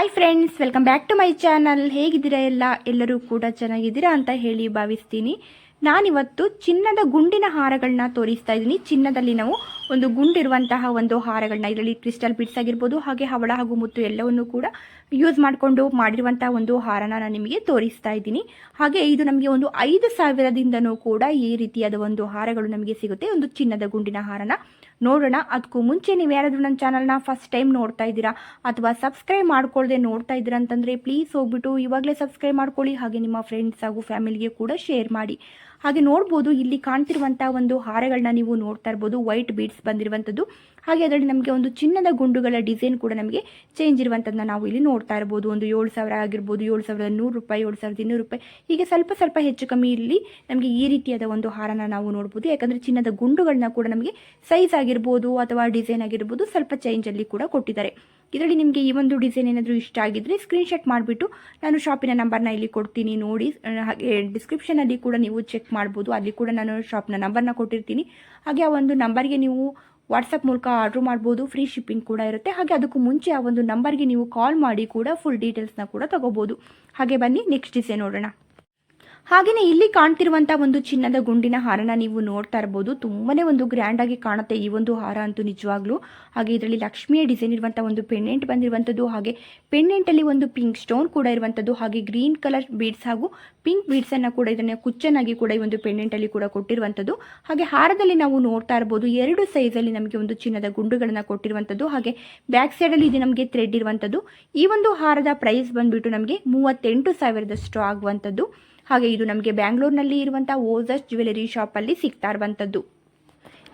Hi friends welcome back to my channel ಹೇಗಿದ್ದೀರಾ ಎಲ್ಲ? ಎಲ್ಲರೂ ಕೂಡ ಚೆನ್ನಾಗಿದ್ದೀರಾ ಅಂತ ಹೇಳಿ ಭಾವಿಸ್ತೀನಿ. ನಾನಿವತ್ತು ಚಿನ್ನದ ಗುಂಡಿನ ಹಾರಗಳನ್ನ ತೋರಿಸ್ತಾ ಇದ್ದೀನಿ. ಚಿನ್ನದಲ್ಲಿ ನಾವು ಒಂದು ಗುಂಡಿರುವಂತಹ ಒಂದು ಹಾರಗಳನ್ನ ಇದರಲ್ಲಿ ಕ್ರಿಸ್ಟಲ್ ಬಿಟ್ಸ್ ಆಗಿರ್ಬೋದು, ಹಾಗೆ ಹವಳ ಹಾಗೂ ಮುತ್ತು ಎಲ್ಲವನ್ನು ಕೂಡ ಯೂಸ್ ಮಾಡಿಕೊಂಡು ಮಾಡಿರುವಂತಹ ಒಂದು ಹಾರನ ನಾನು ನಿಮಗೆ ತೋರಿಸ್ತಾ ಇದ್ದೀನಿ. ಹಾಗೆ ಇದು ನಮಗೆ ಒಂದು ಐದು ಸಾವಿರದಿಂದನೂ ಕೂಡ ಈ ರೀತಿಯಾದ ಒಂದು ಹಾರಗಳು ನಮಗೆ ಸಿಗುತ್ತೆ. ಒಂದು ಚಿನ್ನದ ಗುಂಡಿನ ಹಾರನ. ನೋಡೋಣ. ಅದಕ್ಕೂ ಮುಂಚೆ ನೀವು ಯಾರಾದರೂ ನನ್ನ ಚಾನಲ್ನ ಫಸ್ಟ್ ಟೈಮ್ ನೋಡ್ತಾ ಇದ್ದೀರಾ ಅಥವಾ ಸಬ್ಸ್ಕ್ರೈಬ್ ಮಾಡ್ಕೊಳ್ಳದೆ ನೋಡ್ತಾ ಇದ್ದೀರಾ ಅಂತಂದರೆ ಪ್ಲೀಸ್ ಹೋಗ್ಬಿಟ್ಟು ಇವಾಗಲೇ ಸಬ್ಸ್ಕ್ರೈಬ್ ಮಾಡ್ಕೊಳ್ಳಿ. ಹಾಗೆ ನಿಮ್ಮ ಫ್ರೆಂಡ್ಸ್ ಹಾಗೂ ಫ್ಯಾಮಿಲಿಗೆ ಕೂಡ ಶೇರ್ ಮಾಡಿ. ಹಾಗೆ ನೋಡ್ಬೋದು, ಇಲ್ಲಿ ಕಾಣ್ತಿರುವಂಥ ಒಂದು ಹಾರಗಳನ್ನ ನೀವು ನೋಡ್ತಾ ಇರ್ಬೋದು. ವೈಟ್ ಬೀಡ್ಸ್ ಬಂದಿರುವಂಥದ್ದು ಹಾಗೆ ಅದರಲ್ಲಿ ನಮಗೆ ಒಂದು ಚಿನ್ನದ ಗುಂಡುಗಳ ಡಿಸೈನ್ ಕೂಡ ನಮಗೆ ಚೇಂಜ್ ಇರುವಂಥದ್ದನ್ನ ನಾವು ಇಲ್ಲಿ ನೋಡ್ತಾ ಇರ್ಬೋದು. ಒಂದು ಏಳು ಸಾವಿರ ಆಗಿರ್ಬೋದು, ಏಳು ಸಾವಿರದ ನೂರು ರೂಪಾಯಿ, ಏಳು ಸಾವಿರದ ಇನ್ನೂರು ರೂಪಾಯಿ. ಹೀಗೆ ಸ್ವಲ್ಪ ಸ್ವಲ್ಪ ಹೆಚ್ಚು ಕಮ್ಮಿ ಇಲ್ಲಿ ನಮಗೆ ಈ ರೀತಿಯಾದ ಒಂದು ಹಾರನ ನಾವು ನೋಡ್ಬೋದು. ಯಾಕಂದರೆ ಚಿನ್ನದ ಗುಂಡುಗಳನ್ನ ಕೂಡ ನಮಗೆ ಸೈಜ್ ಆಗಿರ್ಬೋದು ಅಥವಾ ಡಿಸೈನ್ ಆಗಿರ್ಬೋದು ಸ್ವಲ್ಪ ಚೇಂಜಲ್ಲಿ ಕೂಡ ಕೊಟ್ಟಿದ್ದಾರೆ. ಇದರಲ್ಲಿ ನಿಮಗೆ ಈ ಒಂದು ಡಿಸೈನ್ ಏನಾದರೂ ಇಷ್ಟ ಆಗಿದ್ದರೆ ಸ್ಕ್ರೀನ್ಶಾಟ್ ಮಾಡಿಬಿಟ್ಟು ನಾನು ಶಾಪಿನ ನಂಬರ್ನ ಇಲ್ಲಿ ಕೊಡ್ತೀನಿ ನೋಡಿ. ಹಾಗೆ ಡಿಸ್ಕ್ರಿಪ್ಷನಲ್ಲಿ ಕೂಡ ನೀವು ಚೆಕ್ ಮಾಡ್ಬೋದು. ಅಲ್ಲಿ ಕೂಡ ನಾನು ಶಾಪ್ನ ನಂಬರ್ನ ಕೊಟ್ಟಿರ್ತೀನಿ. ಹಾಗೆ ಆ ಒಂದು ನಂಬರ್ಗೆ ನೀವು ವಾಟ್ಸಪ್ ಮೂಲಕ ಆರ್ಡ್ರ್ ಮಾಡ್ಬೋದು, ಫ್ರೀ ಶಿಪ್ಪಿಂಗ್ ಕೂಡ ಇರುತ್ತೆ. ಹಾಗೆ ಅದಕ್ಕೂ ಮುಂಚೆ ಆ ಒಂದು ನಂಬರ್ಗೆ ನೀವು ಕಾಲ್ ಮಾಡಿ ಕೂಡ ಫುಲ್ ಡೀಟೇಲ್ಸ್ನ ಕೂಡ ತಗೋಬೋದು. ಹಾಗೆ ಬನ್ನಿ ನೆಕ್ಸ್ಟ್ ಡಿಸೈನ್ ನೋಡೋಣ. ಹಾಗೆಯೇ ಇಲ್ಲಿ ಕಾಣ್ತಿರುವಂತಹ ಒಂದು ಚಿನ್ನದ ಗುಂಡಿನ ಹಾರನ ನೀವು ನೋಡ್ತಾ ಇರಬಹುದು ತುಂಬಾನೇ ಒಂದು ಗ್ರ್ಯಾಂಡ್ ಆಗಿ ಕಾಣುತ್ತೆ ಈ ಒಂದು ಹಾರ ಅಂತೂ ನಿಜವಾಗ್ಲೂ. ಹಾಗೆ ಇದರಲ್ಲಿ ಲಕ್ಷ್ಮಿಯ ಡಿಸೈನ್ ಇರುವಂತಹ ಒಂದು ಪೆಂಡೆಂಟ್ ಬಂದಿರುವಂತದ್ದು, ಹಾಗೆ ಪೆಂಡೆಂಟಲ್ಲಿ ಒಂದು ಪಿಂಕ್ ಸ್ಟೋನ್ ಕೂಡ ಇರುವಂತದ್ದು, ಹಾಗೆ ಗ್ರೀನ್ ಕಲರ್ ಬೀಡ್ಸ್ ಹಾಗೂ ಪಿಂಕ್ ಬೀಡ್ಸ್ ಅನ್ನ ಕೂಡ ಇದನ್ನ ಕುಚ್ಚನಾಗಿ ಕೂಡ ಈ ಒಂದು ಪೆಂಡೆಂಟಲ್ಲಿ ಕೂಡ ಕೊಟ್ಟಿರುವಂತದ್ದು. ಹಾಗೆ ಹಾರದಲ್ಲಿ ನಾವು ನೋಡ್ತಾ ಇರಬಹುದು ಎರಡು ಸೈಜ್ ಅಲ್ಲಿ ನಮಗೆ ಒಂದು ಚಿನ್ನದ ಗುಂಡುಗಳನ್ನು ಕೊಟ್ಟಿರುವಂತದ್ದು, ಹಾಗೆ ಬ್ಯಾಕ್ ಸೈಡ್ ಅಲ್ಲಿ ಇದು ನಮಗೆ ಥ್ರೆಡ್ ಇರುವಂತದ್ದು. ಈ ಒಂದು ಹಾರದ ಪ್ರೈಸ್ ಬಂದ್ಬಿಟ್ಟು ನಮಗೆ ಮೂವತ್ತೆಂಟು ಸಾವಿರದಷ್ಟು ಆಗುವಂಥದ್ದು ಹಾಗೆ ಇದು ನಮಗೆ ಬ್ಯಾಂಗ್ಳೂರ್ನಲ್ಲಿ ಇರುವಂಥ ಓಜಸ್ ಜ್ಯುವೆಲರಿ ಶಾಪಲ್ಲಿ ಸಿಗ್ತಾ ಇರುವಂಥದ್ದು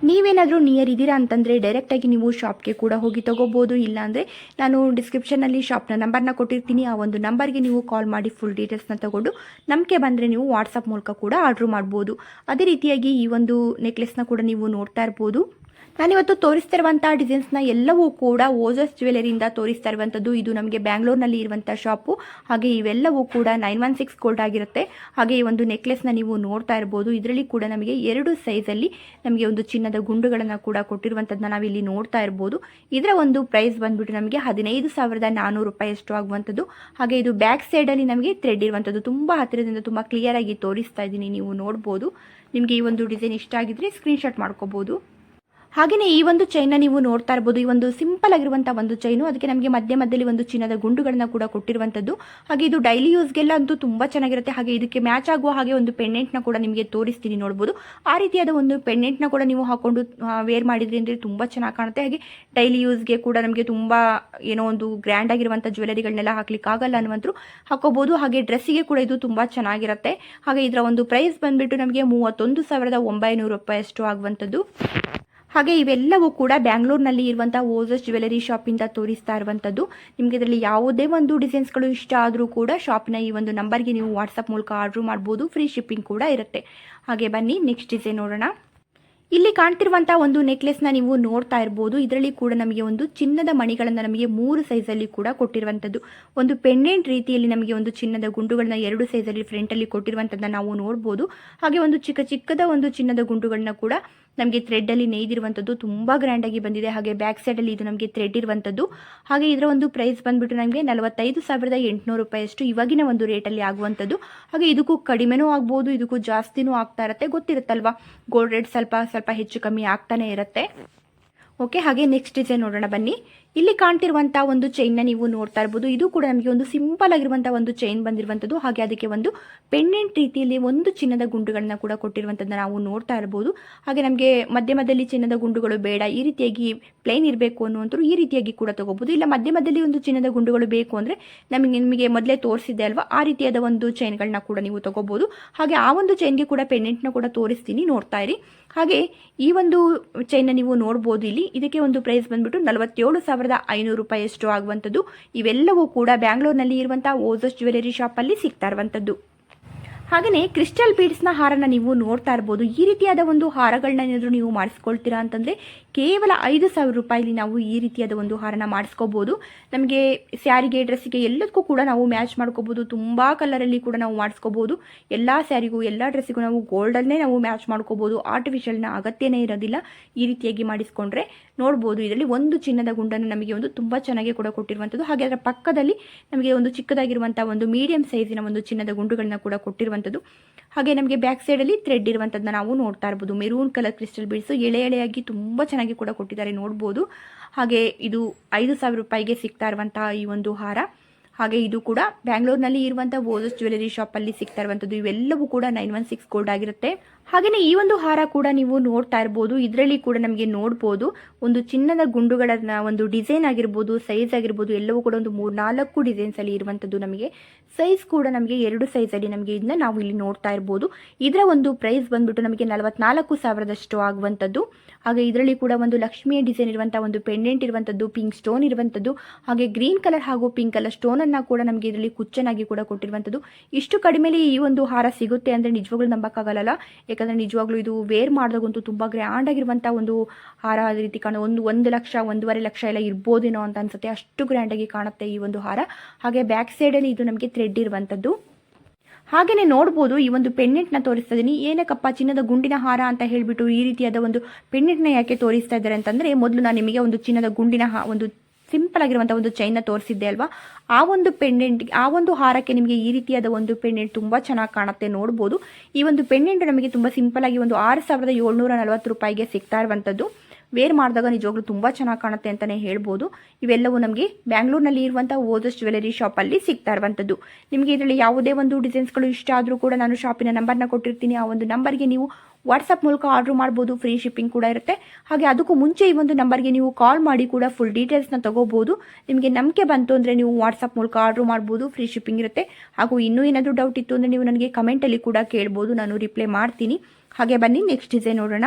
ನೀವೇನಾದರೂ ನಿಯರ್ ಇದ್ದೀರಾ ಅಂತಂದರೆ ಡೈರೆಕ್ಟಾಗಿ ನೀವು ಶಾಪ್ಗೆ ಕೂಡ ಹೋಗಿ ತಗೋಬೋದು. ಇಲ್ಲಾಂದರೆ ನಾನು ಡಿಸ್ಕ್ರಿಪ್ಷನ್ನಲ್ಲಿ ಶಾಪ್ನ ನಂಬರ್ನ ಕೊಟ್ಟಿರ್ತೀನಿ. ಆ ಒಂದು ನಂಬರ್ಗೆ ನೀವು ಕಾಲ್ ಮಾಡಿ ಫುಲ್ ಡೀಟೇಲ್ಸ್ನ ತಗೊಂಡು ನಂಬಿಕೆ ಬಂದರೆ ನೀವು ವಾಟ್ಸಪ್ ಮೂಲಕ ಕೂಡ ಆರ್ಡ್ರ್ ಮಾಡ್ಬೋದು. ಅದೇ ರೀತಿಯಾಗಿ ಈ ಒಂದು ನೆಕ್ಲೆಸ್ನ ಕೂಡ ನೀವು ನೋಡ್ತಾ ಇರ್ಬೋದು. ನಾನಿವತ್ತು ಡಿಸೈನ್ಸ್ ಡಿಸೈನ್ಸ್ನ ಎಲ್ಲವೂ ಕೂಡ ಓಜಸ್ ಜ್ಯುವೆಲರಿಯಿಂದ ತೋರಿಸ್ತಾ ಇರುವಂಥದ್ದು ಇದು ನಮಗೆ ಬ್ಯಾಂಗ್ಳೂರ್ನಲ್ಲಿ ಇರುವಂಥ ಶಾಪು ಹಾಗೆ ಇವೆಲ್ಲವೂ ಕೂಡ ನೈನ್ ಒನ್ ಸಿಕ್ಸ್ ಗೋಲ್ಡ್ ಆಗಿರುತ್ತೆ. ಹಾಗೆ ಈ ಒಂದು ನೆಕ್ಲೆಸ್ನ ನೀವು ನೋಡ್ತಾ ಇರ್ಬೋದು. ಇದರಲ್ಲಿ ಕೂಡ ನಮಗೆ ಎರಡು ಸೈಜಲ್ಲಿ ನಮಗೆ ಒಂದು ಚಿನ್ನದ ಗುಂಡುಗಳನ್ನು ಕೂಡ ಕೊಟ್ಟಿರುವಂಥದ್ದನ್ನ ನಾವಿಲ್ಲಿ ನೋಡ್ತಾ ಇರ್ಬೋದು. ಇದರ ಒಂದು ಪ್ರೈಸ್ ಬಂದ್ಬಿಟ್ಟು ನಮಗೆ ಹದಿನೈದು ಸಾವಿರದ ನಾನ್ನೂರು ರೂಪಾಯಿ ಅಷ್ಟು ಆಗುವಂಥದ್ದು ಹಾಗೆ ಇದು ಬ್ಯಾಕ್ ಸೈಡಲ್ಲಿ ನಮಗೆ ಥ್ರೆಡ್ ಇರುವಂಥದ್ದು ತುಂಬ ಹತ್ತಿರದಿಂದ ತುಂಬ ಕ್ಲಿಯರಾಗಿ ತೋರಿಸ್ತಾ ಇದ್ದೀನಿ ನೀವು ನೋಡ್ಬೋದು. ನಿಮಗೆ ಈ ಒಂದು ಡಿಸೈನ್ ಇಷ್ಟ ಆಗಿದ್ರೆ ಸ್ಕ್ರೀನ್ಶಾಟ್ ಮಾಡ್ಕೋಬೋದು. ಹಾಗೆಯೇ ಈ ಒಂದು ಚೈನ್ನ ನೀವು ನೋಡ್ತಾ ಇರಬಹುದು ಈ ಒಂದು ಸಿಂಪಲ್ ಆಗಿರುವಂತಹ ಒಂದು ಚೈನು ಅದಕ್ಕೆ ನಮಗೆ ಮಧ್ಯ ಮಧ್ಯದಲ್ಲಿ ಒಂದು ಚಿನ್ನದ ಗುಂಡುಗಳನ್ನ ಕೂಡ ಕೊಟ್ಟಿರುವಂತದ್ದು. ಹಾಗೆ ಇದು ಡೈಲಿ ಯೂಸ್ಗೆಲ್ಲ ಅಂತೂ ತುಂಬಾ ಚೆನ್ನಾಗಿರುತ್ತೆ. ಹಾಗೆ ಇದಕ್ಕೆ ಮ್ಯಾಚ್ ಆಗುವ ಹಾಗೆ ಒಂದು ಪೆಂಡೆಂಟ್ನ ಕೂಡ ನಿಮಗೆ ತೋರಿಸ್ತೀನಿ ನೋಡ್ಬೋದು. ಆ ರೀತಿಯಾದ ಒಂದು ಪೆಂಡೆಂಟ್ನ ಕೂಡ ನೀವು ಹಾಕೊಂಡು ವೇರ್ ಮಾಡಿದ್ರಿ ಅಂದ್ರೆ ತುಂಬಾ ಚೆನ್ನಾಗಿ ಕಾಣುತ್ತೆ. ಹಾಗೆ ಡೈಲಿ ಯೂಸ್ಗೆ ಕೂಡ ನಮಗೆ ತುಂಬಾ, ಏನೋ ಒಂದು ಗ್ರ್ಯಾಂಡ್ ಆಗಿರುವಂತಹ ಜ್ಯುವೆಲರಿಗಳನ್ನೆಲ್ಲ ಹಾಕ್ಲಿಕ್ಕೆ ಆಗಲ್ಲ ಅನ್ನುವಂಥರು ಹಾಕೋಬಹುದು ಹಾಗೆ ಡ್ರೆಸ್ಸಿಗೆ ಕೂಡ ಇದು ತುಂಬಾ ಚೆನ್ನಾಗಿರುತ್ತೆ. ಹಾಗೆ ಇದರ ಒಂದು ಪ್ರೈಸ್ ಬಂದ್ಬಿಟ್ಟು ನಮಗೆ ಮೂವತ್ತೊಂದು ಸಾವಿರದ ಒಂಬೈನೂರು ರೂಪಾಯಿ ಅಷ್ಟು ಆಗುವಂಥದ್ದು ಹಾಗೆ ಇವೆಲ್ಲವೂ ಕೂಡ ಬ್ಯಾಂಗ್ಳೂರ್ನಲ್ಲಿ ಇರುವಂಥ ಓಜಸ್ ಜ್ಯುವೆಲರಿ ಶಾಪಿಂದ ತೋರಿಸ್ತಾ ಇರುವಂಥದ್ದು ನಿಮಗೆ ಇದರಲ್ಲಿ ಯಾವುದೇ ಒಂದು ಡಿಸೈನ್ಸ್ಗಳು ಇಷ್ಟ ಆದರೂ ಕೂಡ ಶಾಪ್ನ ಈ ಒಂದು ನಂಬರ್ಗೆ ನೀವು ವಾಟ್ಸಪ್ ಮೂಲಕ ಆರ್ಡ್ರ್ ಮಾಡ್ಬೋದು, ಫ್ರೀ ಶಿಪ್ಪಿಂಗ್ ಕೂಡ ಇರುತ್ತೆ. ಹಾಗೆ ಬನ್ನಿ, ನೆಕ್ಸ್ಟ್ ಡಿಸೈನ್ ನೋಡೋಣ. ಇಲ್ಲಿ ಕಾಣ್ತಿರುವಂಥ ಒಂದು ನೆಕ್ಲೆಸ್ನ ನೀವು ನೋಡ್ತಾ ಇರ್ಬೋದು. ಇದರಲ್ಲಿ ಕೂಡ ನಮಗೆ ಒಂದು ಚಿನ್ನದ ಮಣಿಗಳನ್ನು ನಮಗೆ ಮೂರು ಸೈಜಲ್ಲಿ ಕೂಡ ಕೊಟ್ಟಿರುವಂಥದ್ದು ಒಂದು ಪೆಂಡೆಂಟ್ ರೀತಿಯಲ್ಲಿ ನಮಗೆ ಒಂದು ಚಿನ್ನದ ಗುಂಡುಗಳನ್ನ ಎರಡು ಸೈಜಲ್ಲಿ ಫ್ರಂಟಲ್ಲಿ ಕೊಟ್ಟಿರುವಂಥದ್ದನ್ನ ನಾವು ನೋಡ್ಬೋದು. ಹಾಗೆ ಒಂದು ಚಿಕ್ಕ ಚಿಕ್ಕದ ಒಂದು ಚಿನ್ನದ ಗುಂಡುಗಳನ್ನ ಕೂಡ ನಮಗೆ ಥ್ರೆಡ್ಡಲ್ಲಿ ನೇಯ್ದಿರುವಂಥದ್ದು ತುಂಬ ಗ್ರ್ಯಾಂಡಾಗಿ ಬಂದಿದೆ. ಹಾಗೆ ಬ್ಯಾಕ್ ಸೈಡಲ್ಲಿ ಇದು ನಮಗೆ ಥ್ರೆಡ್ ಇರುವಂಥದ್ದು. ಹಾಗೆ ಇದರ ಒಂದು ಪ್ರೈಸ್ ಬಂದ್ಬಿಟ್ಟು ನಮಗೆ ನಲವತ್ತೈದು ಸಾವಿರದ ಎಂಟುನೂರು ರೂಪಾಯಿಯಷ್ಟು ಇವಾಗಿನ ಒಂದು ರೇಟಲ್ಲಿ ಆಗುವಂಥದ್ದು. ಹಾಗೆ ಇದಕ್ಕೂ ಕಡಿಮೆನೂ ಆಗ್ಬೋದು, ಇದಕ್ಕೂ ಜಾಸ್ತಿನೂ ಆಗ್ತಾ ಇರುತ್ತೆ. ಗೊತ್ತಿರುತ್ತಲ್ವಾ? ಗೋಲ್ಡ್ ರೇಟ್ ಸ್ವಲ್ಪ ಸ್ವಲ್ಪ ಹೆಚ್ಚು ಕಮ್ಮಿ ಆಗ್ತಾನೆ ಇರುತ್ತೆ. ಓಕೆ ಹಾಗೆ ನೆಕ್ಸ್ಟ್ ಡಿಸೈನ್ ನೋಡೋಣ ಬನ್ನಿ. ಇಲ್ಲಿ ಕಾಣ್ತಿರುವಂಥ ಒಂದು ಚೈನ್ನ ನೀವು ನೋಡ್ತಾ ಇರ್ಬೋದು. ಇದು ಕೂಡ ನಮಗೆ ಒಂದು ಸಿಂಪಲ್ ಆಗಿರುವಂಥ ಒಂದು ಚೈನ್ ಬಂದಿರುವಂಥದ್ದು ಹಾಗೆ ಅದಕ್ಕೆ ಒಂದು ಪೆಂಡೆಂಟ್ ರೀತಿಯಲ್ಲಿ ಒಂದು ಚಿನ್ನದ ಗುಂಡುಗಳನ್ನ ಕೂಡ ಕೊಟ್ಟಿರುವಂಥದ್ದನ್ನ ನಾವು ನೋಡ್ತಾ ಇರ್ಬೋದು. ಹಾಗೆ ನಮಗೆ ಮಧ್ಯ ಮಧ್ಯದಲ್ಲಿ ಚಿನ್ನದ ಗುಂಡುಗಳು ಬೇಡ, ಈ ರೀತಿಯಾಗಿ ಪ್ಲೇನ್ ಇರಬೇಕು ಅನ್ನುವಂಥರು ಈ ರೀತಿಯಾಗಿ ಕೂಡ ತಗೋಬಹುದು ಇಲ್ಲ ಮಧ್ಯ ಮಧ್ಯದಲ್ಲಿ ಒಂದು ಚಿನ್ನದ ಗುಂಡುಗಳು ಬೇಕು ಅಂದರೆ ನಮಗೆ, ನಿಮಗೆ ಮೊದಲೇ ತೋರಿಸಿದೆ ಅಲ್ವಾ? ಆ ರೀತಿಯಾದ ಒಂದು ಚೈನ್ಗಳನ್ನ ಕೂಡ ನೀವು ತಗೋಬಹುದು ಹಾಗೆ ಆ ಒಂದು ಚೈನ್ಗೆ ಕೂಡ ಪೆಂಡೆಂಟ್ನ ಕೂಡ ತೋರಿಸ್ತೀನಿ, ನೋಡ್ತಾ ಇರಿ. ಹಾಗೆ ಈ ಒಂದು ಚೈನ್ನ ನೀವು ನೋಡ್ಬೋದು ಇಲ್ಲಿ. ಇದಕ್ಕೆ ಒಂದು ಪ್ರೈಸ್ ಬಂದ್ಬಿಟ್ಟು ನಲವತ್ತೇಳು ಸಾವಿರದ ಐನೂರು ರೂಪಾಯಿಯಷ್ಟು ಆಗುವಂಥದ್ದು. ಇವೆಲ್ಲವೂ ಕೂಡ ಬ್ಯಾಂಗ್ಳೂರ್ನಲ್ಲಿ ಇರುವಂಥ ಓಜಸ್ ಜ್ಯುವೆಲರಿ ಶಾಪಲ್ಲಿ ಸಿಗ್ತಾ ಇರುವಂಥದ್ದು. ಹಾಗೆಯೇ ಕ್ರಿಸ್ಟಲ್ ಬೀಡ್ಸ್ನ ಹಾರನ ನೀವು ನೋಡ್ತಾ ಇರ್ಬೋದು. ಈ ರೀತಿಯಾದ ಒಂದು ಹಾರಗಳನ್ನ ಏನಾದರೂ ನೀವು ಮಾಡಿಸ್ಕೊಳ್ತೀರಾ ಅಂತಂದರೆ ಕೇವಲ ಐದು ಸಾವಿರ ರೂಪಾಯಿಲಿ ನಾವು ಈ ರೀತಿಯಾದ ಒಂದು ಹಾರನ ಮಾಡಿಸ್ಕೋಬೋದು. ನಮಗೆ ಸ್ಯಾರಿಗೆ, ಡ್ರೆಸ್ಸಿಗೆ ಎಲ್ಲದಕ್ಕೂ ಕೂಡ ನಾವು ಮ್ಯಾಚ್ ಮಾಡ್ಕೋಬೋದು. ತುಂಬ ಕಲರಲ್ಲಿ ಕೂಡ ನಾವು ಮಾಡಿಸ್ಕೋಬೋದು. ಎಲ್ಲ ಸ್ಯಾರಿಗೂ, ಎಲ್ಲ ಡ್ರೆಸ್ಸಿಗೂ ನಾವು ಗೋಲ್ಡನ್ನೇ ನಾವು ಮ್ಯಾಚ್ ಮಾಡ್ಕೋಬೋದು. ಆರ್ಟಿಫಿಷಿಯಲ್ನ ಅಗತ್ಯನೇ ಇರೋದಿಲ್ಲ. ಈ ರೀತಿಯಾಗಿ ಮಾಡಿಸ್ಕೊಂಡ್ರೆ ನೋಡ್ಬೋದು. ಇದರಲ್ಲಿ ಒಂದು ಚಿನ್ನದ ಗುಂಡನ್ನು ನಮಗೆ ಒಂದು ತುಂಬ ಚೆನ್ನಾಗಿ ಕೂಡ ಕೊಟ್ಟಿರುವಂಥದ್ದು. ಹಾಗೆ ಅದರ ಪಕ್ಕದಲ್ಲಿ ನಮಗೆ ಒಂದು ಚಿಕ್ಕದಾಗಿರುವಂಥ ಒಂದು ಮೀಡಿಯಂ ಸೈಜಿನ ಒಂದು ಚಿನ್ನದ ಗುಂಡುಗಳನ್ನ ಕೂಡ ಕೊಟ್ಟಿರುವಂಥದ್ದು. ಹಾಗೆ ನಮಗೆ ಬ್ಯಾಕ್ ಸೈಡಲ್ಲಿ ಥ್ರೆಡ್ ಇರುವಂಥದ್ದನ್ನ ನಾವು ನೋಡ್ತಾ ಇರ್ಬೋದು. ಮೆರೂನ್ ಕಲರ್ ಕ್ರಿಸ್ಟಲ್ ಬೀಡ್ಸು ಎಳೆ ಎಳೆಯಾಗಿ ತುಂಬ ಚೆನ್ನಾಗಿ ಕೂಡ ಕೊಟ್ಟಿದ್ದಾರೆ ನೋಡ್ಬೋದು. ಹಾಗೆ ಇದು ಐದು ಸಾವಿರ ರೂಪಾಯಿಗೆ ಸಿಗ್ತಾ ಇರುವಂತಹ ಈ ಒಂದು ಹಾರ. ಹಾಗೆ ಇದು ಕೂಡ ಬ್ಯಾಂಗ್ಳೂರ್ನಲ್ಲಿ ಇರುವಂಥ ಓಜಸ್ ಜ್ಯುವೆಲರಿ ಅಲ್ಲಿ ಸಿಗ್ತಾ ಇರುವಂಥದ್ದು. ಇವೆಲ್ಲವೂ ಕೂಡ ನೈನ್ ಒನ್ ಸಿಕ್ಸ್ ಗೋಲ್ಡ್ ಆಗಿರುತ್ತೆ. ಹಾಗೆಯೇ ಈ ಒಂದು ಹಾರ ಕೂಡ ನೀವು ನೋಡ್ತಾ ಇರ್ಬೋದು. ಇದರಲ್ಲಿ ಕೂಡ ನಮಗೆ ನೋಡ್ಬೋದು. ಒಂದು ಚಿನ್ನದ ಗುಂಡುಗಳನ್ನ ಒಂದು ಡಿಸೈನ್ ಆಗಿರ್ಬೋದು, ಸೈಜ್ ಆಗಿರ್ಬೋದು, ಎಲ್ಲವೂ ಕೂಡ ಒಂದು ಮೂರು ನಾಲ್ಕು ಡಿಸೈನ್ಸ್ ಅಲ್ಲಿ ಇರುವಂಥದ್ದು ನಮಗೆ. ಸೈಜ್ ಕೂಡ ನಮಗೆ ಎರಡು ಅಲ್ಲಿ ನಮಗೆ ಇದನ್ನ ನಾವು ಇಲ್ಲಿ ನೋಡ್ತಾ ಇರ್ಬೋದು. ಇದರ ಒಂದು ಪ್ರೈಸ್ ಬಂದ್ಬಿಟ್ಟು ನಮಗೆ ನಲವತ್ನಾಲ್ಕು ಸಾವಿರದಷ್ಟು ಆಗುವಂಥದ್ದು ಹಾಗೆ ಇದರಲ್ಲಿ ಕೂಡ ಒಂದು ಲಕ್ಷ್ಮಿಯ ಡಿಸೈನ್ ಇರುವಂತಹ ಒಂದು ಪೆಂಡೆಂಟ್ ಇರುವಂತದ್ದು, ಪಿಂಕ್ ಸ್ಟೋನ್ ಇರುವಂಥದ್ದು ಹಾಗೆ ಗ್ರೀನ್ ಕಲರ್ ಹಾಗೂ ಪಿಂಕ್ ಕಲರ್ ಸ್ಟೋನ್ ಅನ್ನ ಕೂಡ ನಮಗೆ ಇದರಲ್ಲಿ ಕುಚ್ಚನಾಗಿ ಕೂಡ ಕೊಟ್ಟಿರುವಂತದ್ದು. ಇಷ್ಟು ಕಡಿಮೆಲಿ ಈ ಒಂದು ಹಾರ ಸಿಗುತ್ತೆ ಅಂದ್ರೆ ನಿಜವಾಗ್ಲೂ ನಂಬಕ್ಕಾಗಲ್ಲ ಯಾಕಂದರೆ ನಿಜವಾಗ್ಲೂ ಇದು ವೇರ್ ಮಾಡಿದಾಗಂತೂ ತುಂಬಾ ಗ್ರ್ಯಾಂಡ್ ಆಗಿರುವಂಥ ಒಂದು ಹಾರ ಅದೇ ರೀತಿ ಕಾಣ ಒಂದು ಒಂದು ಲಕ್ಷ, ಒಂದೂವರೆ ಲಕ್ಷ ಎಲ್ಲ ಇರ್ಬೋದೇನೋ ಅಂತ ಅನ್ಸುತ್ತೆ. ಅಷ್ಟು ಗ್ರ್ಯಾಂಡಾಗಿ ಕಾಣುತ್ತೆ ಈ ಒಂದು ಹಾರ. ಹಾಗೆ ಬ್ಯಾಕ್ ಸೈಡ್ ಅಲ್ಲಿ ಇದು ನಮಗೆ ಥ್ರೆಡ್ ಇರುವಂತದ್ದು. ಹಾಗೆಯೇ ನೋಡ್ಬೋದು, ಈ ಒಂದು ಪೆಂಡೆಂಟ್ನ ತೋರಿಸ್ತಾ ಇದ್ದೀನಿ ಏನಕ್ಕಪ್ಪ ಚಿನ್ನದ ಗುಂಡಿನ ಹಾರ ಅಂತ ಹೇಳ್ಬಿಟ್ಟು ಈ ರೀತಿಯಾದ ಒಂದು ಪೆಂಡೆಂಟ್ನ ಯಾಕೆ ತೋರಿಸ್ತಾ ಇದ್ದಾರೆ ಅಂತಂದ್ರೆ, ಮೊದಲು ನಾನು ನಿಮಗೆ ಒಂದು ಚಿನ್ನದ ಗುಂಡಿನ ಒಂದು ಸಿಂಪಲ್ ಆಗಿರುವಂಥ ಒಂದು ಚೈನ್ನ ತೋರಿಸಿದ್ದೆ ಅಲ್ವಾ? ಆ ಒಂದು ಪೆಂಡೆಂಟ್ ಆ ಒಂದು ಹಾರಕ್ಕೆ ನಿಮಗೆ ಈ ರೀತಿಯಾದ ಒಂದು ಪೆಂಡೆಂಟ್ ತುಂಬ ಚೆನ್ನಾಗಿ ಕಾಣುತ್ತೆ ನೋಡ್ಬೋದು. ಈ ಒಂದು ಪೆಂಡೆಂಟ್ ನಮಗೆ ತುಂಬ ಸಿಂಪಲ್ ಆಗಿ ಒಂದು ಆರು ಸಾವಿರದ ಏಳ್ನೂರ ನಲವತ್ತು ರೂಪಾಯಿಗೆ ಸಿಗ್ತಾ ಇರುವಂಥದ್ದು ವೇರ್ ಮಾಡಿದಾಗ ನಿಜವಾಗ್ಲೂ ತುಂಬ ಚೆನ್ನಾಗಿ ಕಾಣುತ್ತೆ ಅಂತಲೇ ಹೇಳ್ಬೋದು. ಇವೆಲ್ಲವೂ ನಮಗೆ ಬ್ಯಾಂಗ್ಳೂರಿನಲ್ಲಿ ಇರುವಂಥ ಓದಸ್ ಜ್ಯುವೆಲರಿ ಶಾಪಲ್ಲಿ ಸಿಗ್ತಾ ಇರುವಂಥದ್ದು ನಿಮಗೆ ಇದರಲ್ಲಿ ಯಾವುದೇ ಒಂದು ಡಿಸೈನ್ಸ್ಗಳು ಇಷ್ಟ ಆದರೂ ಕೂಡ ನಾನು ಶಾಪಿನ ನಂಬರ್ನ ಕೊಟ್ಟಿರ್ತೀನಿ. ಆ ಒಂದು ನಂಬರ್ಗೆ ನೀವು ವಾಟ್ಸಪ್ ಮೂಲಕ ಆರ್ಡರ್ ಮಾಡ್ಬೋದು, ಫ್ರೀ ಶಿಪ್ಪಿಂಗ್ ಕೂಡ ಇರುತ್ತೆ. ಹಾಗೆ ಅದಕ್ಕೂ ಮುಂಚೆ ಈ ಒಂದು ನಂಬರ್ಗೆ ನೀವು ಕಾಲ್ ಮಾಡಿ ಕೂಡ ಫುಲ್ ಡೀಟೇಲ್ಸ್ನ ತಗೋಬೋದು. ನಿಮಗೆ ನಂಬಿಕೆ ಬಂತು ಅಂದರೆ ನೀವು ವಾಟ್ಸಪ್ ಮೂಲಕ ಆರ್ಡರ್ ಮಾಡ್ಬೋದು, ಫ್ರೀ ಶಿಪ್ಪಿಂಗ್ ಇರುತ್ತೆ. ಹಾಗೂ ಇನ್ನೂ ಏನಾದರೂ ಡೌಟ್ ಇತ್ತು ಅಂದರೆ ನೀವು ನನಗೆ ಕಮೆಂಟಲ್ಲಿ ಕೂಡ ಕೇಳ್ಬೋದು. ನಾನು ರಿಪ್ಲೈ ಮಾಡ್ತೀನಿ. ಹಾಗೆ ಬನ್ನಿ ನೆಕ್ಸ್ಟ್ ಡಿಸೈನ್ ನೋಡೋಣ.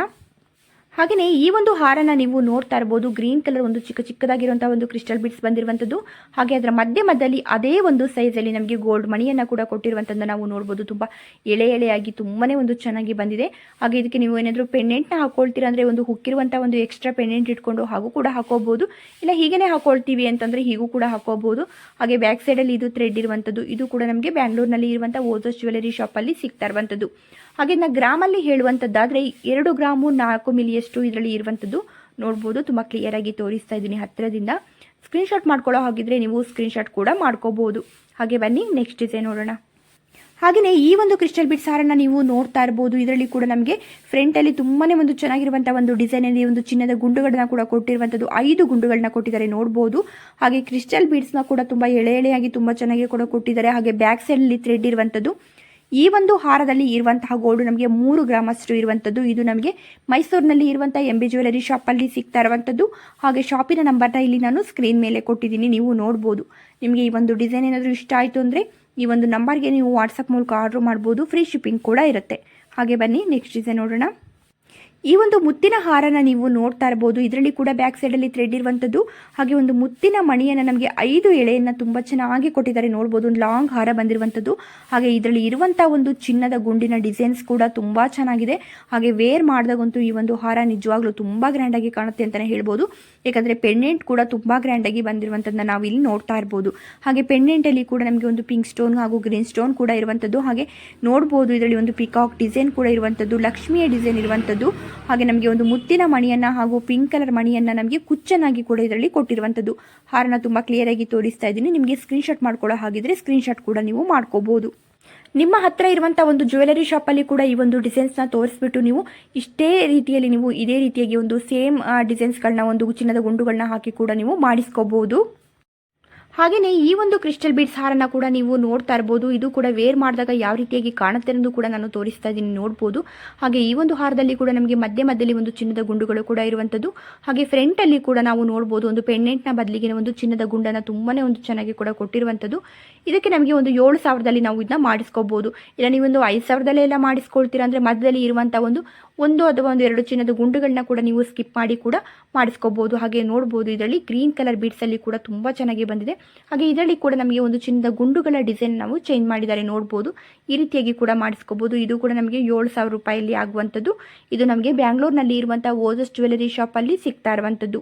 ಹಾಗೆಯೇ ಈ ಒಂದು ಹಾರನ ನೀವು ನೋಡ್ತಾ ಇರ್ಬೋದು. ಗ್ರೀನ್ ಕಲರ್ ಒಂದು ಚಿಕ್ಕ ಚಿಕ್ಕದಾಗಿರುವಂತಹ ಒಂದು ಕ್ರಿಸ್ಟಲ್ ಬಿಟ್ಸ್ ಬಂದಿರುವಂತದ್ದು ಹಾಗೆ ಅದರ ಮಧ್ಯ ಮಧ್ಯದಲ್ಲಿ ಅದೇ ಒಂದು ಸೈಜಲ್ಲಿ ನಮಗೆ ಗೋಲ್ಡ್ ಮಣಿಯನ್ನ ಕೂಡ ಕೊಟ್ಟಿರುವಂಥದ್ದು ನಾವು ನೋಡಬಹುದು ತುಂಬಾ ಎಳೆ ಎಳೆಯಾಗಿ ತುಂಬಾನೇ ಒಂದು ಚೆನ್ನಾಗಿ ಬಂದಿದೆ. ಹಾಗೆ ಇದಕ್ಕೆ ನೀವು ಏನಾದರೂ ನ ಹಾಕೊಳ್ತೀರಾ ಅಂದ್ರೆ ಒಂದು ಹುಕ್ಕಿರುವಂತಹ ಒಂದು ಎಕ್ಸ್ಟ್ರಾ ಪೆಂಡೆಂಟ್ ಇಟ್ಕೊಂಡು ಹಾಗೂ ಕೂಡ ಹಾಕೋಬಹುದು. ಇಲ್ಲ ಹೀಗೇನೆ ಹಾಕೊಳ್ತೀವಿ ಅಂತಂದ್ರೆ ಹೀಗೂ ಕೂಡ ಹಾಕೋಬಹುದು. ಹಾಗೆ ಬ್ಯಾಕ್ ಸೈಡ್ ಅಲ್ಲಿ ಇದು ಥ್ರೆಡ್ ಇರುವಂಥದ್ದು. ಇದು ಕೂಡ ನಮಗೆ ಬ್ಯಾಂಗ್ಳೂರ್ನಲ್ಲಿ ಇರುವಂಥ ಓಜಸ್ ಜ್ಯುವೆಲರಿ ಅಲ್ಲಿ ಸಿಗ್ತಾ ಇರುವಂಥದ್ದು. ಹಾಗೆ ನಾ ಗ್ರಾಮಲ್ಲಿ ಹೇಳುವಂಥದ್ದಾದರೆ ಎರಡು ಗ್ರಾಮು ನಾಲ್ಕು ಮಿಲಿಯಷ್ಟು ಇದರಲ್ಲಿ ಇರುವಂಥದ್ದು ನೋಡ್ಬೋದು. ತುಂಬ ಕ್ಲಿಯರಾಗಿ ತೋರಿಸ್ತಾ ಇದ್ದೀನಿ ಹತ್ತಿರದಿಂದ. ಸ್ಕ್ರೀನ್ಶಾಟ್ ಮಾಡ್ಕೊಳ್ಳೋ ಹಾಗಿದ್ರೆ ನೀವು ಸ್ಕ್ರೀನ್ಶಾಟ್ ಕೂಡ ಮಾಡ್ಕೋಬೋದು. ಹಾಗೆ ಬನ್ನಿ ನೆಕ್ಸ್ಟ್ ಡಿಸೈನ್ ನೋಡೋಣ. ಹಾಗೆಯೇ ಈ ಒಂದು ಕ್ರಿಸ್ಟಲ್ ಬಿಟ್ ಹಾರನ್ನು ನೀವು ನೋಡ್ತಾ ಇರ್ಬೋದು. ಇದರಲ್ಲಿ ಕೂಡ ನಮಗೆ ಫ್ರಂಟಲ್ಲಿ ತುಂಬಾ ಒಂದು ಚೆನ್ನಾಗಿರುವಂಥ ಒಂದು ಡಿಸೈನ್ ಅಲ್ಲಿ ಒಂದು ಚಿನ್ನದ ಗುಂಡುಗಳನ್ನ ಕೂಡ ಕೊಟ್ಟಿರುವಂಥದ್ದು ಐದು ಗುಂಡುಗಳನ್ನ ಕೊಟ್ಟಿದ್ದಾರೆ ನೋಡ್ಬೋದು. ಹಾಗೆ ಕ್ರಿಸ್ಟಲ್ ಬೀಡ್ಸ್ನ ಕೂಡ ತುಂಬ ಎಳೆ ಎಳೆಯಾಗಿ ತುಂಬ ಚೆನ್ನಾಗಿ ಕೂಡ ಕೊಟ್ಟಿದ್ದಾರೆ. ಹಾಗೆ ಬ್ಯಾಕ್ ಸೈಡಲ್ಲಿ ಥ್ರೆಡ್ ಇರುವಂಥದ್ದು ಈ ಒಂದು ಹಾರದಲ್ಲಿ ಇರುವಂತಹ ಗೋಲ್ಡ್ ನಮಗೆ ಮೂರು ಗ್ರಾಮಷ್ಟು ಇರುವಂಥದ್ದು ಇದು ನಮಗೆ ಮೈಸೂರಿನಲ್ಲಿ ಇರುವಂಥ ಎಂ ಬಿ ಜ್ಯುವೆಲರಿ ಶಾಪಲ್ಲಿ ಸಿಗ್ತಾ ಇರುವಂಥದ್ದು ಹಾಗೆ ಶಾಪಿನ ನಂಬರ್ನ ಇಲ್ಲಿ ನಾನು ಸ್ಕ್ರೀನ್ ಮೇಲೆ ಕೊಟ್ಟಿದ್ದೀನಿ, ನೀವು ನೋಡ್ಬೋದು. ನಿಮಗೆ ಈ ಒಂದು ಡಿಸೈನ್ ಏನಾದರೂ ಇಷ್ಟ ಆಯಿತು ಅಂದರೆ ಈ ಒಂದು ನಂಬರ್ಗೆ ನೀವು ವಾಟ್ಸಪ್ ಮೂಲಕ ಆರ್ಡ್ರ್ ಮಾಡ್ಬೋದು. ಫ್ರೀ ಶಿಪ್ಪಿಂಗ್ ಕೂಡ ಇರುತ್ತೆ. ಹಾಗೆ ಬನ್ನಿ ನೆಕ್ಸ್ಟ್ ಡಿಸೈನ್ ನೋಡೋಣ. ಈ ಒಂದು ಮುತ್ತಿನ ಹಾರನ ನೀವು ನೋಡ್ತಾ ಇರಬಹುದು ಇದರಲ್ಲಿ ಕೂಡ ಬ್ಯಾಕ್ ಸೈಡಲ್ಲಿ ಥ್ರೆಡ್ ಇರುವಂಥದ್ದು ಹಾಗೆ ಒಂದು ಮುತ್ತಿನ ಮಣಿಯನ್ನು ನಮಗೆ ಐದು ಎಳೆಯನ್ನು ತುಂಬ ಚೆನ್ನಾಗಿ ಕೊಟ್ಟಿದ್ದಾರೆ. ನೋಡ್ಬೋದು, ಒಂದು ಲಾಂಗ್ ಹಾರ ಬಂದಿರುವಂಥದ್ದು ಹಾಗೆ ಇದರಲ್ಲಿ ಇರುವಂಥ ಒಂದು ಚಿನ್ನದ ಗುಂಡಿನ ಡಿಸೈನ್ಸ್ ಕೂಡ ತುಂಬ ಚೆನ್ನಾಗಿದೆ. ಹಾಗೆ ವೇರ್ ಮಾಡಿದಾಗಂತೂ ಈ ಒಂದು ಹಾರ ನಿಜವಾಗ್ಲೂ ತುಂಬ ಗ್ರ್ಯಾಂಡಾಗಿ ಕಾಣುತ್ತೆ ಅಂತಲೇ ಹೇಳ್ಬೋದು. ಯಾಕಂದರೆ ಪೆಂಡೆಂಟ್ ಕೂಡ ತುಂಬ ಗ್ರ್ಯಾಂಡಾಗಿ ಬಂದಿರುವಂಥದ್ದನ್ನ ನಾವು ಇಲ್ಲಿ ನೋಡ್ತಾ ಇರ್ಬೋದು. ಹಾಗೆ ಪೆಂಡೆಂಟಲ್ಲಿ ಕೂಡ ನಮಗೆ ಒಂದು ಪಿಂಕ್ ಸ್ಟೋನ್ ಹಾಗೂ ಗ್ರೀನ್ ಸ್ಟೋನ್ ಕೂಡ ಇರುವಂಥದ್ದು ಹಾಗೆ ನೋಡ್ಬೋದು, ಇದರಲ್ಲಿ ಒಂದು ಪಿಕಾಕ್ ಡಿಸೈನ್ ಕೂಡ ಇರುವಂಥದ್ದು ಲಕ್ಷ್ಮಿಯ ಡಿಸೈನ್ ಇರುವಂಥದ್ದು ಹಾಗೆ ನಮಗೆ ಒಂದು ಮುತ್ತಿನ ಮಣಿಯನ್ನು ಹಾಗೂ ಪಿಂಕ್ ಕಲರ್ ಮಣಿಯನ್ನು ನಮಗೆ ಕುಚ್ಚನಾಗಿ ಕೂಡ ಇದರಲ್ಲಿ ಕೊಟ್ಟಿರುವಂಥದ್ದು ಹಾರನ ತುಂಬ ಕ್ಲಿಯರಾಗಿ ತೋರಿಸ್ತಾ ಇದ್ದೀನಿ. ನಿಮಗೆ ಸ್ಕ್ರೀನ್ಶಾಟ್ ಮಾಡ್ಕೊಳ್ಳೋ ಹಾಗಿದ್ರೆ ಸ್ಕ್ರೀನ್ಶಾಟ್ ಕೂಡ ನೀವು ಮಾಡ್ಕೋಬೋದು. ನಿಮ್ಮ ಹತ್ರ ಇರುವಂಥ ಒಂದು ಜ್ಯುವೆಲರಿ ಶಾಪಲ್ಲಿ ಕೂಡ ಈ ಒಂದು ಡಿಸೈನ್ಸ್ನ ತೋರಿಸ್ಬಿಟ್ಟು ನೀವು ಇಷ್ಟೇ ರೀತಿಯಲ್ಲಿ ನೀವು ಇದೇ ರೀತಿಯಾಗಿ ಒಂದು ಸೇಮ್ ಡಿಸೈನ್ಸ್ಗಳನ್ನ ಒಂದು ಚಿನ್ನದ ಗುಂಡುಗಳನ್ನ ಹಾಕಿ ಕೂಡ ನೀವು ಮಾಡಿಸ್ಕೋಬಹುದು ಹಾಗೆಯೇ ಈ ಒಂದು ಕ್ರಿಸ್ಟಲ್ ಬೀಡ್ಸ್ ಹಾರನ್ನ ಕೂಡ ನೀವು ನೋಡ್ತಾ ಇರ್ಬೋದು. ಇದು ಕೂಡ ವೇರ್ ಮಾಡಿದಾಗ ಯಾವ ರೀತಿಯಾಗಿ ಕಾಣುತ್ತೆ ಅನ್ನೋದು ಕೂಡ ನಾನು ತೋರಿಸ್ತಾ ಇದ್ದೀನಿ, ನೋಡ್ಬೋದು. ಹಾಗೆ ಈ ಒಂದು ಹಾರದಲ್ಲಿ ಕೂಡ ನಮಗೆ ಮಧ್ಯ ಮಧ್ಯದಲ್ಲಿ ಒಂದು ಚಿನ್ನದ ಗುಂಡುಗಳು ಕೂಡ ಇರುವಂಥದ್ದು. ಹಾಗೆ ಫ್ರಂಟ್ ಅಲ್ಲಿ ಕೂಡ ನಾವು ನೋಡ್ಬೋದು, ಒಂದು ಪೆಂಡೆಂಟ್ನ ಬದಲಿಗೆ ಒಂದು ಚಿನ್ನದ ಗುಂಡನ್ನು ತುಂಬಾನೇ ಒಂದು ಚೆನ್ನಾಗಿ ಕೂಡ ಕೊಟ್ಟಿರುವಂಥದ್ದು. ಇದಕ್ಕೆ ನಮಗೆ ಒಂದು ಏಳು ಸಾವಿರದಲ್ಲಿ ನಾವು ಇದನ್ನ ಮಾಡಿಸ್ಕೋಬೋದು. ಇಲ್ಲ, ನೀವೊಂದು ಐದು ಸಾವಿರದಲ್ಲೇ ಎಲ್ಲ ಮಾಡಿಸ್ಕೊಳ್ತೀರಾ ಅಂದ್ರೆ ಮಧ್ಯದಲ್ಲಿ ಇರುವಂತಹ ಒಂದು ಒಂದು ಅಥವಾ ಒಂದು ಎರಡು ಚಿನ್ನದ ಗುಂಡುಗಳನ್ನ ಕೂಡ ನೀವು ಸ್ಕಿಪ್ ಮಾಡಿ ಕೂಡ ಮಾಡಿಸ್ಕೋಬಹುದು ಹಾಗೆ ನೋಡಬಹುದು ಇದರಲ್ಲಿ ಗ್ರೀನ್ ಕಲರ್ ಬೀಡ್ಸಲ್ಲಿ ಕೂಡ ತುಂಬಾ ಚೆನ್ನಾಗಿ ಬಂದಿದೆ. ಹಾಗೆ ಇದರಲ್ಲಿ ಕೂಡ ನಮಗೆ ಒಂದು ಚಿನ್ನದ ಗುಂಡುಗಳ ಡಿಸೈನ್ ನಾವು ಚೇಂಜ್ ಮಾಡಿದ್ದಾರೆ ನೋಡಬಹುದು ಈ ರೀತಿಯಾಗಿ ಕೂಡ ಮಾಡಿಸ್ಕೋಬಹುದು ಇದು ಕೂಡ ನಮಗೆ ಏಳು ಸಾವಿರ ರೂಪಾಯಲ್ಲಿ ಆಗುವಂಥದ್ದು. ಇದು ನಮಗೆ ಬ್ಯಾಂಗ್ಳೂರ್ನಲ್ಲಿ ಇರುವಂಥ ಓಜಸ್ ಜ್ಯುವೆಲರಿ ಅಲ್ಲಿ ಸಿಗ್ತಾ ಇರುವಂಥದ್ದು.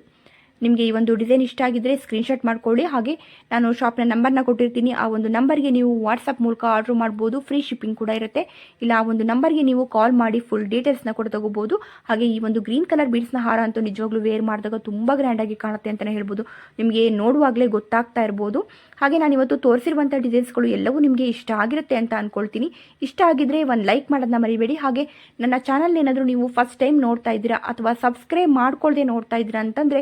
ನಿಮಗೆ ಈ ಒಂದು ಡಿಸೈನ್ ಇಷ್ಟ ಆಗಿದ್ದರೆ ಸ್ಕ್ರೀನ್ಶಾಟ್ ಮಾಡ್ಕೊಳ್ಳಿ. ಹಾಗೆ ನಾನು ಶಾಪ್ನ ನಂಬರ್ನ ಕೊಟ್ಟಿರ್ತೀನಿ. ಆ ಒಂದು ನಂಬರ್ಗೆ ನೀವು ವಾಟ್ಸಪ್ ಮೂಲಕ ಆರ್ಡರ್ ಮಾಡ್ಬೋದು. ಫ್ರೀ ಶಿಪ್ಪಿಂಗ್ ಕೂಡ ಇರುತ್ತೆ. ಇಲ್ಲ, ಆ ಒಂದು ನಂಬರ್ಗೆ ನೀವು ಕಾಲ್ ಮಾಡಿ ಫುಲ್ ಡೀಟೇಲ್ಸ್ನ ಕೂಡ ತಗೋಬೋದು. ಹಾಗೆ ಈ ಒಂದು ಗ್ರೀನ್ ಕಲರ್ ಬೀಡ್ಸ್ನ ಹಾರ ಅಂತೂ ನಿಜವಾಗ್ಲೂ ವೇರ್ ಮಾಡಿದಾಗ ತುಂಬ ಗ್ರ್ಯಾಂಡಾಗಿ ಕಾಣುತ್ತೆ ಅಂತಲೇ ಹೇಳ್ಬೋದು. ನಿಮಗೆ ನೋಡುವಾಗಲೇ ಗೊತ್ತಾಗ್ತಾ ಇರ್ಬೋದು. ಹಾಗೆ ನಾನು ಇವತ್ತು ತೋರಿಸಿರುವಂಥ ಡಿಸೈನ್ಸ್ಗಳು ಎಲ್ಲವೂ ನಿಮಗೆ ಇಷ್ಟ ಆಗಿರುತ್ತೆ ಅಂತ ಅಂದ್ಕೊಳ್ತೀನಿ ಇಷ್ಟ ಆಗಿದ್ರೆ ಒಂದು ಲೈಕ್ ಮಾಡೋದನ್ನ ಮರಿಬೇಡಿ. ಹಾಗೆ ನನ್ನ ಚಾನಲ್ ಏನಾದರೂ ನೀವು ಫಸ್ಟ್ ಟೈಮ್ ನೋಡ್ತಾ ಇದ್ದೀರಾ ಅಥವಾ ಸಬ್ಸ್ಕ್ರೈಬ್ ಮಾಡ್ಕೊಳ್ಳದೆ ನೋಡ್ತಾ ಇದ್ದೀರಾ ಅಂತಂದರೆ